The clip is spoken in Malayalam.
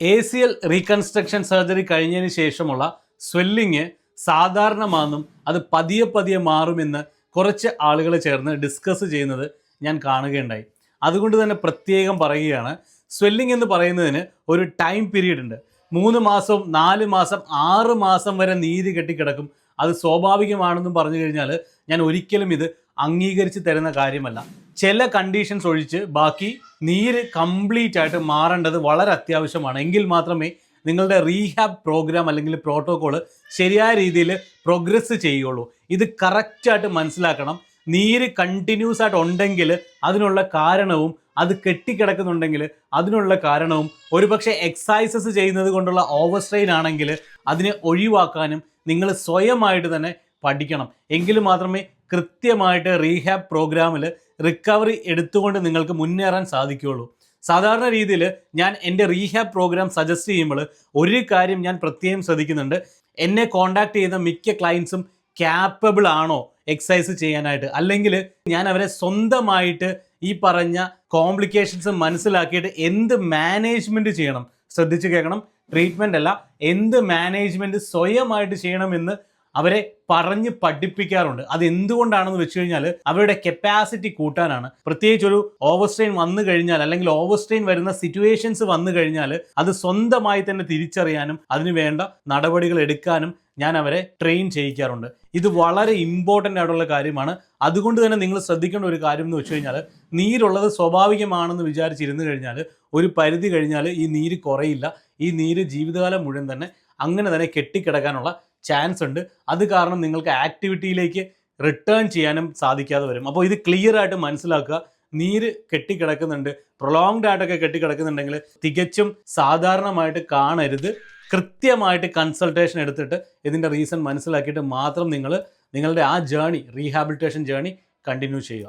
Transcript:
A C L reconstruction surgery കഴിഞ്ഞതിന് ശേഷമുള്ള സ്വെല്ലിങ് സാധാരണമാണെന്നും അത് പതിയെ പതിയെ മാറുമെന്ന് കുറച്ച് ആളുകൾ ചേർന്ന് ഡിസ്കസ് ചെയ്യുന്നത് ഞാൻ കാണുകയുണ്ടായി. അതുകൊണ്ട് തന്നെ പ്രത്യേകം പറയുകയാണ് സ്വെല്ലിംഗ് എന്ന് പറയുന്നതിന് ഒരു ടൈം പീരീഡ് ഉണ്ട്. മൂന്ന് മാസം നാല് മാസം ആറ് മാസം വരെ നീതി കെട്ടിക്കിടക്കും. അത് സ്വാഭാവികമാണെന്നും പറഞ്ഞു കഴിഞ്ഞാൽ ഞാൻ ഒരിക്കലും ഇത് അംഗീകരിച്ച് തരുന്ന കാര്യമല്ല. ചില കണ്ടീഷൻസ് ഒഴിച്ച് ബാക്കി നീര് കംപ്ലീറ്റ് ആയിട്ട് മാറേണ്ടത് വളരെ അത്യാവശ്യമാണ്. എങ്കിൽ മാത്രമേ നിങ്ങളുടെ റീഹാബ് പ്രോഗ്രാം അല്ലെങ്കിൽ പ്രോട്ടോകോൾ ശരിയായ രീതിയിൽ പ്രോഗ്രസ് ചെയ്യുള്ളൂ. ഇത് കറക്റ്റായിട്ട് മനസ്സിലാക്കണം. നീര് കണ്ടിന്യൂസ് ആയിട്ട് ഉണ്ടെങ്കിൽ അതിനുള്ള കാരണവും അത് കെട്ടിക്കിടക്കുന്നുണ്ടെങ്കിൽ അതിനുള്ള കാരണവും ഒരുപക്ഷെ എക്സസൈസസ് ചെയ്യുന്നത് കൊണ്ടുള്ള ഓവർ സ്ട്രെയിൻ ആണെങ്കിൽ അതിനെ ഒഴിവാക്കാനും നിങ്ങൾ സ്വയമായിട്ട് തന്നെ പഠിക്കണം. എങ്കിൽ മാത്രമേ കൃത്യമായിട്ട് റീഹാബ് പ്രോഗ്രാമിൽ റിക്കവറി എടുത്തുകൊണ്ട് നിങ്ങൾക്ക് മുന്നേറാൻ സാധിക്കുകയുള്ളൂ. സാധാരണ രീതിയിൽ ഞാൻ എന്റെ റീഹാബ് പ്രോഗ്രാം സജസ്റ്റ് ചെയ്യുമ്പോൾ ഒരു കാര്യം ഞാൻ പ്രത്യേകം ശ്രദ്ധിക്കുന്നുണ്ട്. എന്നെ കോണ്ടാക്ട് ചെയ്യുന്ന മിക്ക ക്ലയൻസും ക്യാപ്പബിൾ ആണോ എക്സസൈസ് ചെയ്യാനായിട്ട്? അല്ലെങ്കിൽ ഞാൻ അവരെ സ്വന്തമായിട്ട് ഈ പറഞ്ഞ കോംപ്ലിക്കേഷൻസ് മനസ്സിലാക്കിയിട്ട് എന്ത് മാനേജ്മെന്റ് ചെയ്യണം? ശ്രദ്ധിച്ച് കേൾക്കണം. ട്രീറ്റ്മെന്റ് അല്ല എന്ത് മാനേജ്മെന്റ് സ്വയമായിട്ട് ചെയ്യണമെന്ന് അവരെ പറഞ്ഞ് പഠിപ്പിക്കാറുണ്ട്. അത് എന്തുകൊണ്ടാണെന്ന് വെച്ച് കഴിഞ്ഞാൽ അവരുടെ കപ്പാസിറ്റി കൂട്ടാനാണ്. പ്രത്യേകിച്ച് ഒരു ഓവർസ്ട്രെയിൻ വന്നു കഴിഞ്ഞാൽ അല്ലെങ്കിൽ ഓവർസ്ട്രെയിൻ വരുന്ന സിറ്റുവേഷൻസ് വന്നു കഴിഞ്ഞാൽ അത് സ്വന്തമായി തന്നെ തിരിച്ചറിയാനും അതിന് വേണ്ട നടപടികൾ എടുക്കാനും ഞാൻ അവരെ ട്രെയിൻ ചെയ്യിക്കാറുണ്ട്. ഇത് വളരെ ഇമ്പോർട്ടന്റ് ആയിട്ടുള്ള കാര്യമാണ്. അതുകൊണ്ട് തന്നെ നിങ്ങൾ ശ്രദ്ധിക്കേണ്ട ഒരു കാര്യം എന്ന് വെച്ച് കഴിഞ്ഞാൽ നീരുള്ളത് സ്വാഭാവികമാണെന്ന് വിചാരിച്ചിരുന്നു കഴിഞ്ഞാൽ ഒരു പരിധി കഴിഞ്ഞാൽ ഈ നീര് കുറയില്ല. ഈ നീര് ജീവിതകാലം മുഴുവൻ തന്നെ അങ്ങനെ തന്നെ കെട്ടിക്കിടക്കാനുള്ള ചാൻസ് ഉണ്ട്. അത് കാരണം നിങ്ങൾക്ക് ആക്ടിവിറ്റിയിലേക്ക് റിട്ടേൺ ചെയ്യാനും സാധിക്കാതെ വരും. അപ്പോൾ ഇത് ക്ലിയർ ആയിട്ട് മനസ്സിലാക്കുക. നീര് കെട്ടിക്കിടക്കുന്നുണ്ട്. പ്രൊലോങ്ഡ് ആയിട്ടൊക്കെ കെട്ടിക്കിടക്കുന്നുണ്ടെങ്കിൽ തികച്ചും സാധാരണമായിട്ട് കാണരുത്. കൃത്യമായിട്ട് കൺസൾട്ടേഷൻ എടുത്തിട്ട് ഇതിന്റെ റീസൺ മനസ്സിലാക്കിയിട്ട് മാത്രം നിങ്ങൾ നിങ്ങളുടെ ആ ജേണി റീഹാബിലിറ്റേഷൻ ജേണി കണ്ടിന്യൂ ചെയ്യുക.